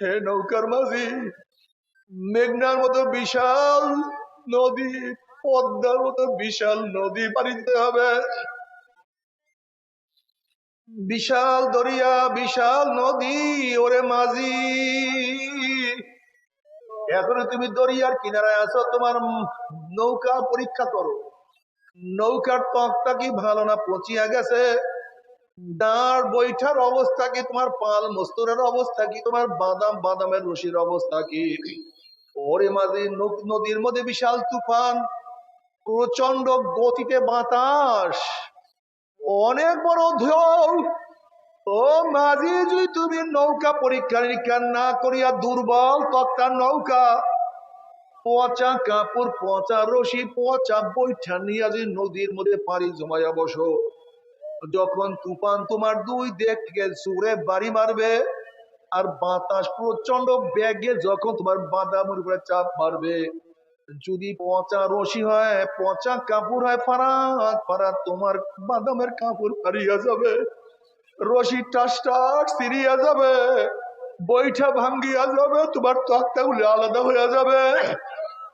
হে নৌকার মাঝি, মেঘনার মতো বিশাল নদী, পদ্মার মতো বিশাল নদী পাড়ি দিতে হবে। বিশাল দরিয়া, বিশাল নদী, ওরে মাঝি। এখনও তুমি দরিয়ার কিনারায় আছো, তোমার নৌকা পরীক্ষা করো। নৌকার তকটা কি ভালো না পচিয়া গেছে? দাঁড় বৈঠার অবস্থা কি? তোমার পাল মস্তুরের অবস্থা কি? তোমার বাদাম, বাদামের রশির অবস্থা কি? ওরে মাঝে নদীর মধ্যে বিশাল তুফান প্রচণ্ড গতিতে বাতাস, অনেক বড় ঢেউ ও মাঝি যদি তুমি নৌকা পরীক্ষা নিরীক্ষা না করিয়া দুর্বল তক্তা নৌকা, পচা কাপড়, পচা রশি, পচা বৈঠা নিয়ে যদি নদীর মধ্যে পানি জমাইয়া বসো যখন তুফান তোমার দুই দিক থেকে সুরে বাড়ি মারবে আর বাতাস প্রচণ্ড ব্যাগে যখন তোমার বাদামের উপরে চাপ মারবে। যদি পচা রশি হয়, পচা কাপড় হয়, ফারাত ফারাত তোমার বাদামের কাপড় হারিয়ে যাবে। রশি টাস টাস সিরিয়া যাবে, বৈঠা ভাঙ্গিয়া যাবে, তোমার তক্তাগুলি আলাদা হয়ে যাবে।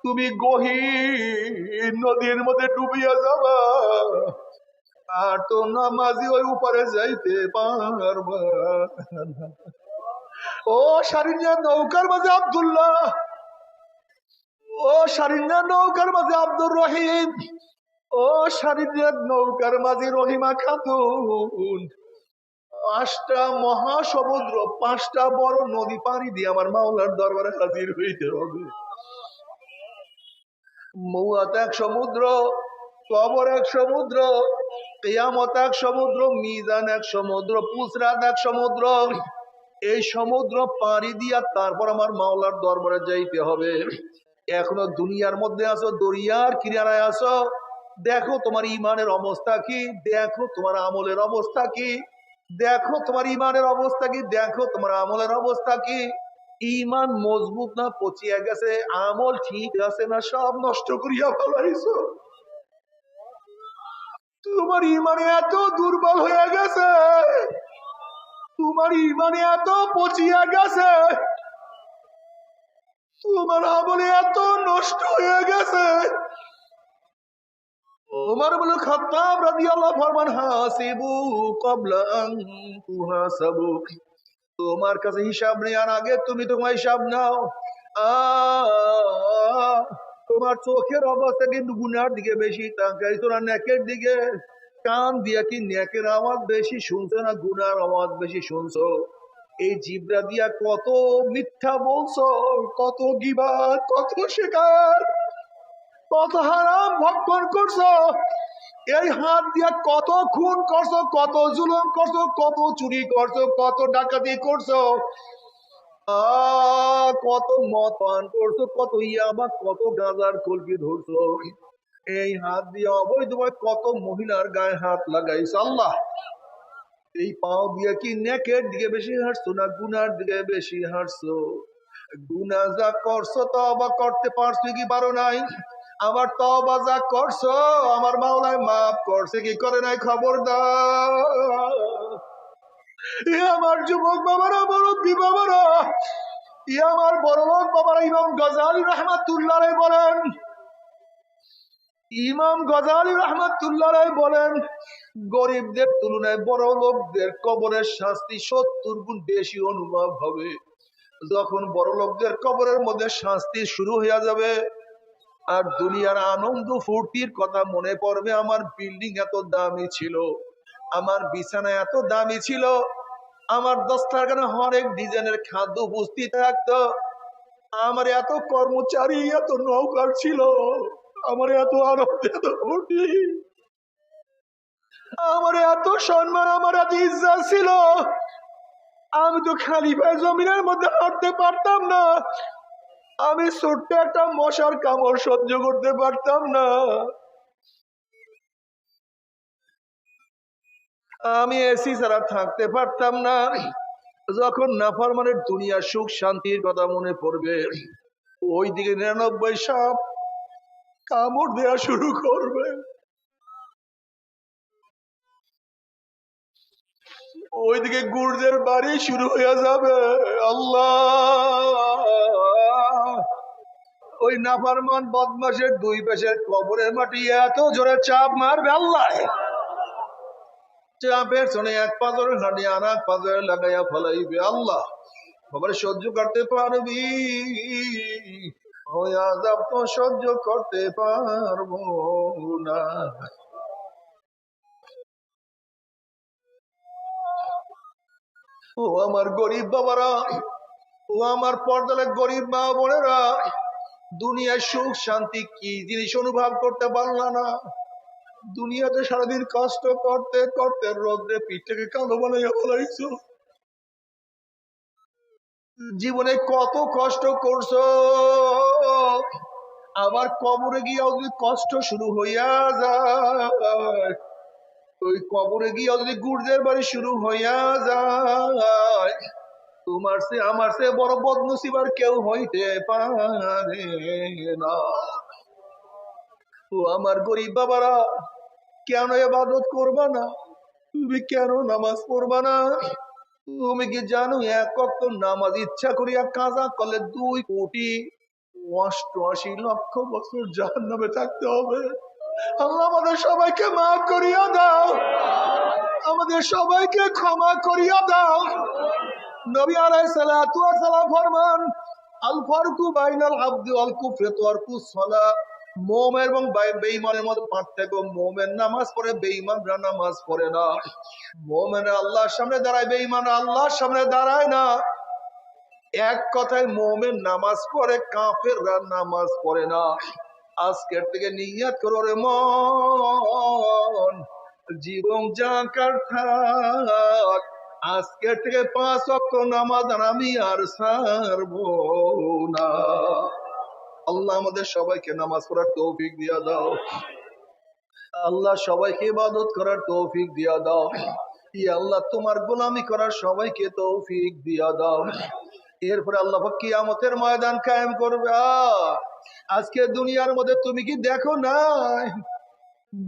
তুমি গহীন নদীর মধ্যে ডুবিয়া যাবা। আর তো নামাজি ওই উপরে যাইতে পারবা ও সারিনা নৌকার মাঝে আব্দুল্লাহ। ও সারিনা নৌকার মাঝে আব্দুর রহিম। ও সারিনা নৌকার মাঝে রহিমা খাতুন। পাঁচটা মহাসমুদ্র, পাঁচটা বড় নদী পাড়ি দিয়ে আমার মাওলার দরবারে হাজির হইতে হবে। মৌয়াত এক সমুদ্র, কবর এক সমুদ্র কেয়ামত এক সমুদ্র, মিজান এক সমুদ্র, পুসরাত এক সমুদ্র। এই সমুদ্র পাড়ি দিয়া তারপর আমার মাওলার দরবারে যাইতে হবে। এখনও দুনিয়ার মধ্যে আছো, দরিয়ার কিনারায় আছো। দেখো তোমার ইমানের অবস্থা কি, দেখো তোমার আমলের অবস্থা কি, দেখো তোমার ইমানের অবস্থা কি, দেখো তোমার আমলের অবস্থা কি। ইমান মজবুত না পচিয়া গেছে, আমল ঠিক আছে না সব নষ্ট করিয়া ফেলাইছো। তোমার ইমানে এত দুর্বল হয়ে গেছে। তোমার ইমানে এত পচিয়া গেছে। তোমার আমলে এত নষ্ট হয়ে গেছে। ওমর ফরমান হাসিবু তুহাসাবু তোমার কাছে হিসাব নেওয়ার আগে তুমি তোমার হিসাব নাও। আহ, তোমার চোখের অবস্থা কিন্তু গুনার দিকে বেশি তাকাইছো না নেকের দিকে কান দিয়া কি নেকের আওয়াজ বেশি শুনছো না গুনার আওয়াজ বেশি শুনছো? এই জিব্রা দিয়া কত মিথ্যা বলছো, কত গিবাদ, কত শেখার কত হারাম ভক্ষণ করছ, এই হাত দিয়া কত খুন করছ, কত জুলুম করছ, কত চুরি করছ, কত ডাকাতি করছ কত মদ পান করছ, কত ইয়াবা, কত গাঁজার কলকি ধরছো। এই হাত দিয়ে অবৈধভাবে কত মহিলার গায়ে হাত লাগাইছো আল্লাহ। এই পাও দিয়ে কি নেকের দিকে বেশি হাঁটছো না গুনার দিকে বেশি হাঁটছো? গুনা যা করছ তবা করতে পারছ কি পারো নাই? আমার তবা যা করছ, আমার মাওলায় মাফ করছে কি করে নাই খবর দাও এ আমার যুবক বাবারা, মুরব্বী বাবারা ই আমার বড় লোক বাবারা, ইমাম গজালি রহমাতুল্লাহ বলেন, ইমাম গজালি রহমাতুল্লাহ বলেন, গরিবদের তুলনায় বড় লোকদের কবরের শাস্তি সত্তর গুণ বেশি অনুভব হবে। যখন বড় লোকদের কবরের মধ্যে শাস্তি শুরু হয়ে যাবে, আর দুনিয়ার আনন্দ ফুর্তির কথা মনে পড়বে, আমার বিল্ডিং এত দামি ছিল। আমার বিছানা এত দামি ছিল, আমার দস্তারখানে হরেক ডিজাইনের খাদ্য উপস্থিত থাকতো। আমার এত কর্মচারী, এত নৌকার ছিল, আমার এত আনন্দ, এত ফুর্তি। আমার এত সম্মান, আমার এত ইজ্জত ছিল। আমি তো খালি পায়ে জমিনের মধ্যে হাঁটতে পারতাম না। আমি ছোট্ট একটা মশার কামড় সহ্য করতে পারতাম না। আমি এসি ছাড়া থাকতে পারতাম না। যখন নাফরমানের দুনিয়া সুখ, শান্তির কথা মনে পড়বে ওই দিকে নিরানব্বই সাপ কামড় দেওয়া শুরু করবে। ওইদিকে গুর্জের বাড়ি শুরু হয়ে যাবে। আল্লাহ! ওই নাফারমান বদমাসের দুই পেশের কবরের মাটি এত জোরে চাপ মারবে আল্লাহ! চাপের এক পাথর আর এক লাগাইয়া ফলাইবে আল্লাহ। সহ্য করতে পারবি সহ্য করতে না। ও আমার গরিব বাবারা, ও আমার পর্দালে গরিব মা বোনেরা দুনিয়ার সুখ শান্তি কি জিনিস অনুভব করতে পারলা না। দুনিয়াতে সারাদিন কষ্ট করতে করতে রোদ্রে পিঠটাকে কালো বানাইয়া বলাইছো জীবনে কত কষ্ট করছ? আবার কবরে গিয়ে যদি কষ্ট শুরু হইয়া যায়, ওই কবরে গিয়ে যদি গুর্জের বাড়ি শুরু হইয়া যায়, তোমার সে আমার সে বড় বদনসিবার কেউ হইতে পারে না। ও আমার গরিব বাবারা কেন এবাদত করবা না? তুমি কেন নামাজ পড়বা না? তুমি কি জানো, এক নামাজ ইচ্ছা করিয়া কাজা করলে দুই কোটি অষ্টআশি লক্ষ বছর জাহান নামে থাকতে হবে। আল্লাহ আমাদের সবাইকে মাফ করিয়া দাও। আমাদের সবাইকে ক্ষমা করিয়া দাও। নবী আলাই সালাতু সালাম ফরমান, আল ফারকু বাইনাল আবদি ওয়াল কুফরি তারকু সালাহ মোম এবং বেঈমানের মধ্যে পার্থক্য। মোমের নামাজ পড়ে, বেঈমানরা নামাজ পড়ে না। মোমেন আল্লাহর সামনে দাঁড়ায় বেঈমান আল্লাহর সামনে দাঁড়ায় না। এক কথায় মোমেন নামাজ পড়ে, কাফেররা নামাজ পড়ে না। আজকের থেকে নিয়াত করো রে মন। জীবন জাকার থাক। আজকের থেকে পাঁচ অক্ট নামাজ আর আমি আর সারবো না। আল্লাহ আমাদের সবাইকে নামাজ পড়ার তৌফিক দিয়া দাও। আল্লাহ সবাইকে ইবাদত করার তৌফিক দিয়া দাও। ই আল্লাহ, তোমার গোলামি করার সবাইকে তৌফিক দিয়া দাও। এরপরে আল্লাহ কিয়ামতের ময়দান কায়েম করবে। আজকে দুনিয়ার মধ্যে তুমি কি দেখো না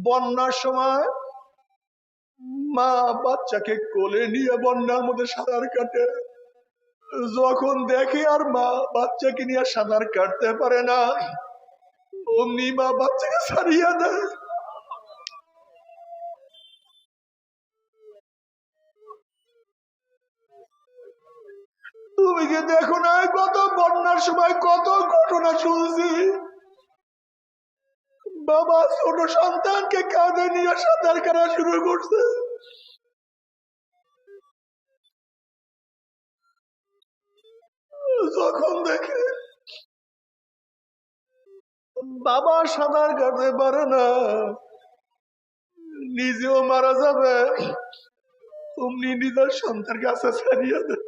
বন্যার সময় মা বাচ্চাকে কোলে নিয়ে বন্যার মধ্যে সাঁতার কাটে। যখন দেখে আর মা বাচ্চাকে নিয়ে সাঁতার কাটতে পারে না, অমনি মা বাচ্চাকে ছাড়িয়ে দেয়। তুমি কি দেখো না, কত বন্যার সময় কত ঘটনা শুনছি। বাবা ছোট সন্তানকে কাঁধে নিয়ে সাঁতার কাটা শুরু করছে। যখন দেখে বাবা সাঁতার কাটতে পারে না, নিজেও মারা যাবে। অমনি নিজের সন্তান কাছে ছাড়িয়ে দেয়।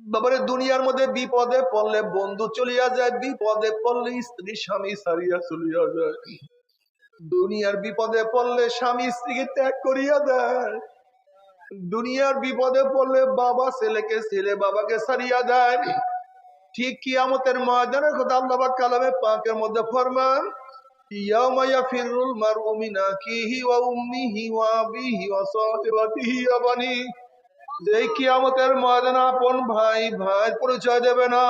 বাবারে, দুনিয়ার মধ্যে বিপদে পড়লে বন্ধু চলিয়া যায়, বিপদে পড়লে স্ত্রী, স্বামী সারিয়া চলিয়া যায়। দুনিয়ার বিপদে পড়লে স্বামী স্ত্রীকে ত্যাগ করিয়া দেয়। দুনিয়ার বিপদে পড়লে বাবা ছেলেকে, ছেলে বাবাকে সারিয়া দেয়। ঠিক কিয়ামতের ময়দানের কথা আল্লাহ কালামে পাকের মধ্যে ফরমান, ইয়াউমা ইয়াফিরুল মারউ মিন আখিহি ওয়া উম্মিহি ভাই ভাই পরিচয় দেবে না।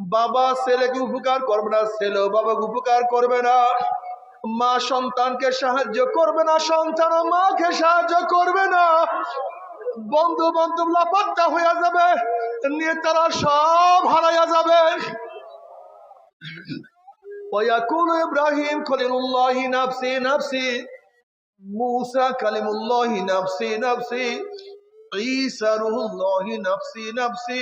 বাবা ছেলেকে উপকার করবে না, ছেলেও বাবাকে উপকার করবে না। মা সন্তানকে সাহায্য করবে না সন্তান মাকে সাহায্য করবে না বন্ধু বান্ধব লাপাত্তা হইয়া যাবে নেতারা সব হারাইয়া যাবে ويقول إبراهيم خليل الله نفسي نفسي موسى كلم الله نفسي نفسي ঈসা রুহুল্লাহ নাফসি নাফসি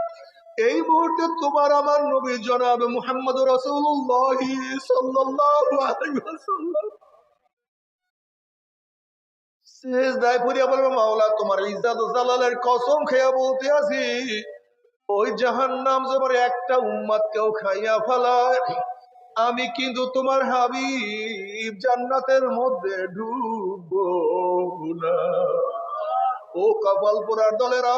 এই মুহূর্তে তোমার আমার নবী জনাব মুহাম্মদ রসুল্লাহ মাওলা, তোমার জালালের কসম খেয়া বলতে আছি। ওই একটা উম্মাদ কেউ খাইয়া ফেলায়। আমি কিন্তু তোমার হাবিব, জান্নাতের মধ্যে ডুববো না। ও কপাল পোড়ার দলেরা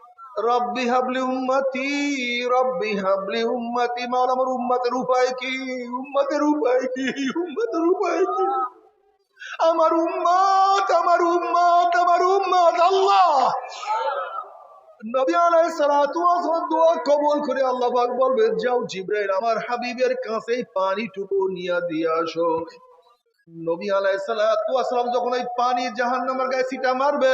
রব্বি হাবলি উম্মতি, রব্বি হাবলি উম্মতি, মাওলা আমার উম্মতের উপায় কি? উম্মতের উপায় কি? উম্মতের উপায় কি? আমার উম্মত আমার উম্মত আমার উম্মত, আল্লাহ! নবী দোয়া কবুল করে আল্লাহ পাক বলবে যাও আমার হাবিবের নিয়ে আসো। নবী আলাইহিস সালাতু ওয়াস যখন এই পানি জাহান্নামের গায়ে ছিটা মারবে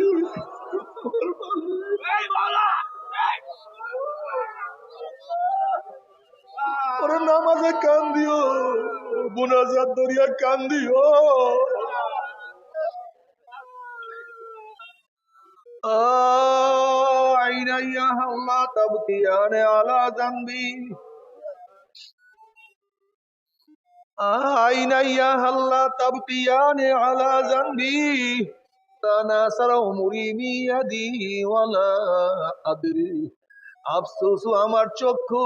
ওরে নামাজে কান দিও বুনাজাত দরিয়া কান দিও আইনাইয়া হাল্লা তাবকিয়ানে আলা জানবি। আইনাইয়া হাল্লা তাবকিয়ানে আলা জানবি। তানাসার উমরি মিয়াদি ওয়ালা আদরি। আফসোস আমার চক্ষু।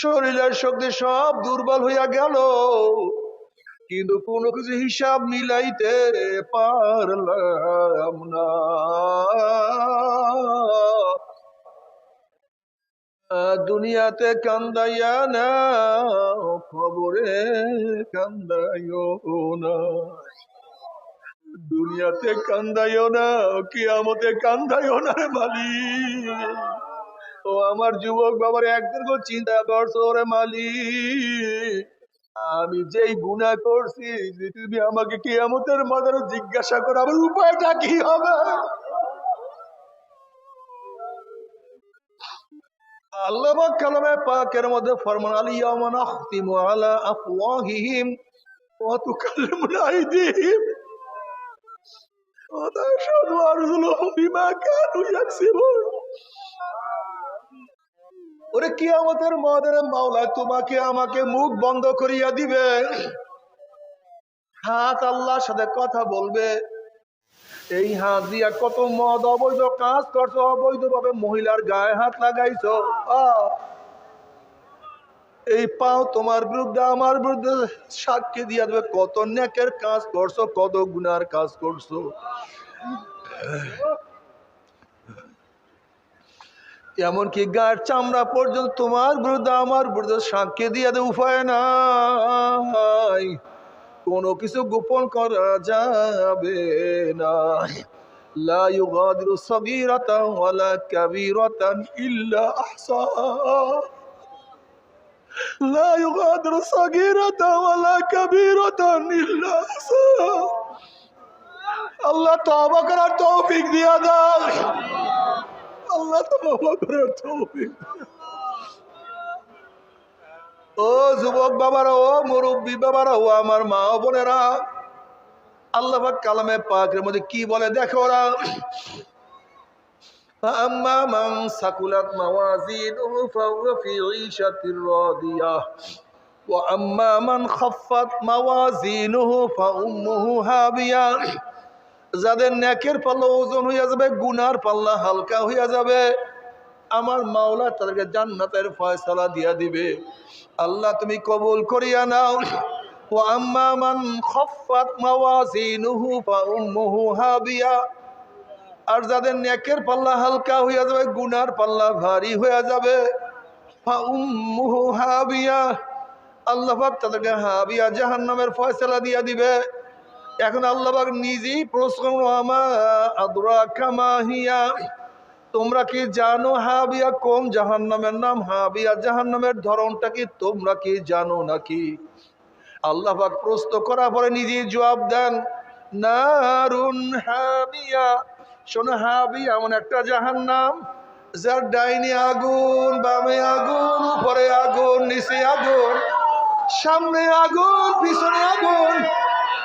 শরীরের শক্তি সব দুর্বল হইয়া গেল। কিন্তু কোনো কিছু হিসাব মিলাইতে পারলাম না। দুনিয়াতে কান্দাইয়া না খবরে কান্দাইও না। দুনিয়াতে কান্দাইও না, কিয়ামতে কান্দাইও না মালিক। ও আমার যুবক বাবার একদিন করে চিন্তা করছ রে আমি যেই গুণা করছি, তুমি আমাকে কিয়ামতের মাদারে জিজ্ঞাসা করো, আমার উপায়টা কি হবে? আল্লাহ কালামে পাকের মধ্যে ফরমান আলিয়ামা নাখতিমু আলা আফওয়াহিহিম ওয়া তুকাল্লিমুনা আইদিহিম ওয়া তাশহাদু বিমা কানু ইয়াকসিবুন। ওরে কিয়ামতের মাদারে মাওলা তোমাকে আমাকে মুখ বন্ধ করিয়া দিবে। হাত আল্লাহর সাথে কথা বলবে। এই হাত দিয়া কত মদ অবৈধ কাজ করছ অবৈধ ভাবে মহিলার গায়ে হাত লাগাইছো! এই পাও তোমার বিরুদ্ধে, আমার বিরুদ্ধে সাক্ষী দিয়া দেবে, কত নেকের কাজ করছ, কত গুনার কাজ করছ। এমনকি গায়ের চামড়া পর্যন্ত তোমার বিরুদ্ধে আমার বিরুদ্ধে সাক্ষী দিয়ে উপায় নাই। কোনো কিছু গোপন করা যাবে না। লা ইউগাদিরু সগীরাতান ওয়ালা কাবীরাতান আল্লাহ তওবা করার তৌফিক দিয়া দাও। আল্লাহ তওবা করার তৌফিক ও যুবক বাবারা ও মুরব্বী বাবারা ও আমার মা ও বোনেরা আল্লাহ পাক কালামে পাকের মধ্যে কি বলে দেখো ওরা فأما من ثقلت موازينه فهو في عيشة راضية وأما من خفت موازينه فأمه هاوية যাদের নেকের পাল্লা ওজন হইয়া যাবে, গুনার পাল্লা হালকা হইয়া যাবে। আমার মাওলা তাদেরকে জান্নাতের ফয়সালা দিয়া দিবে। আল্লাহ তুমি কবুল করিয়া নাও। ও আম্মা মান খফাত মাওয়াজিনুহু ফাউম্মুহু হাবিয়া আর যাদের নেকের পাল্লা হালকা হইয়া যাবে, গুনার পাল্লা ভারী হইয়া যাবে। ফাউম্মুহু হাবিয়া আল্লাহ পাক তাদেরকে হাবিয়া জাহান্নামের ফয়সালা দিয়া দিবে। এখন আল্লাহ পাক নিজেই প্রশ্ন আমা আদরা কামাহিয়া তোমরা কি জানো হাবিয়া কোন জাহান্নামের নাম? হাবিয়া জাহান্নামের ধরনটা কি তোমরা কি জানো নাকি? আল্লাহ পাক প্রশ্ন করার পরে নিজেই জবাব দেন, নারুন হাবিয়া। শোনো, হাবিয়া এমন একটা জাহান্নাম যার ডাইনি আগুন, বামে আগুন, উপরে আগুন, নিচে আগুন, সামনে আগুন, পিছনে আগুন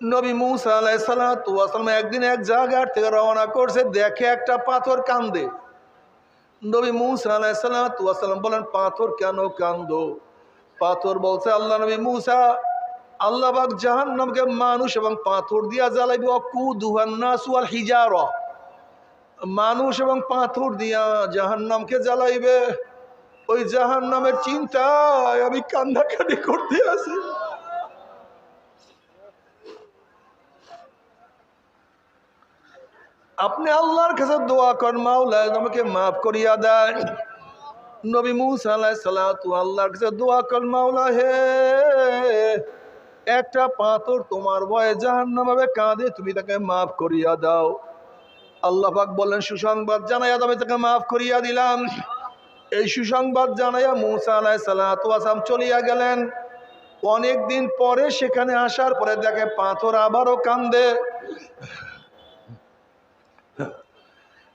নবী মুসা আলাই সালাম একদিন এক জায়গার থেকে রওনা করছে, দেখে একটা পাথর কান্দে। নবী মুসা আলাই সালাম বলেন, পাথর কেন কান্দো? পাথর বলছে, আল্লাহ নবী মুসা, আল্লাহ বাক জাহান নামকে মানুষ এবং পাথর দিয়া জ্বালাইবে অকু দুহান্নাসুয়াল হিজার। মানুষ এবং পাথর দিয়া জাহান নামকে জ্বালাইবে। ওই জাহান নামের চিন্তায় আমি কান্দাকাটি করতে আছি আপনি আল্লাহর কাছে দোয়া কর মাওলা আমাকে মাফ করিয়া দেয় নবী মুসা আলাইহিস সালাতু আল্লাহর কাছে দোয়া কর মাওলা হে, একটা পাথর তোমার ভয়ে জাহান্নাম হবে কাঁদে, তুমি তাকে মাফ করিয়া দাও। আল্লাহ বললেন, সুসংবাদ জানাইয়া তবে তাকে মাফ করিয়া দিলাম। এই সুসংবাদ জানাইয়া মুসা আলাইহিস সালাতু আসলাম চলিয়া গেলেন। অনেক দিন পরে সেখানে আসার পরে দেখে পাথর আবারও কান্দে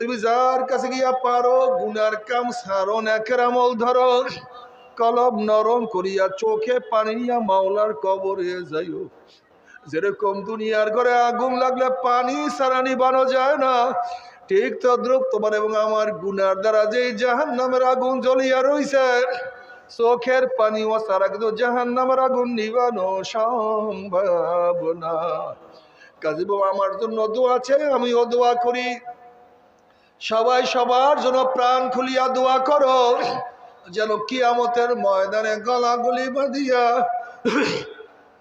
তুমি যার কাছে গিয়া পারো, গুনার কাম সারো নেকের আমল ধরো। কলব নরম করিয়া চোখে পানি নিয়া মাওলার কবরে যাইও। যেরকম দুনিয়ার ঘরে আগুন লাগলে পানি সারা নিবানো যায় না। ঠিক তদ্রুপ তোমার এবং আমার গুনার দ্বারা যে জাহান নামের আগুন জ্বলিয়া রইছে, চোখের পানি ও সারা কিন্তু জাহান নামের আগুন নিবানো সম্ভব না। কাজী বাবা, আমার জন্য দোয়া আছে আমিও দোয়া করি। সবাই সবার জন্য প্রাণ খুলিয়া দোয়া করো, যেন কিয়ামতের ময়দানে গলাগুলি বাঁধিয়া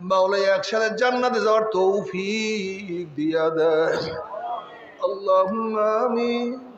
মাওলাই একসাথে জান্নাতে যাওয়ার তৌফিক দিয়া দেয়। আল্লাহ আমিন।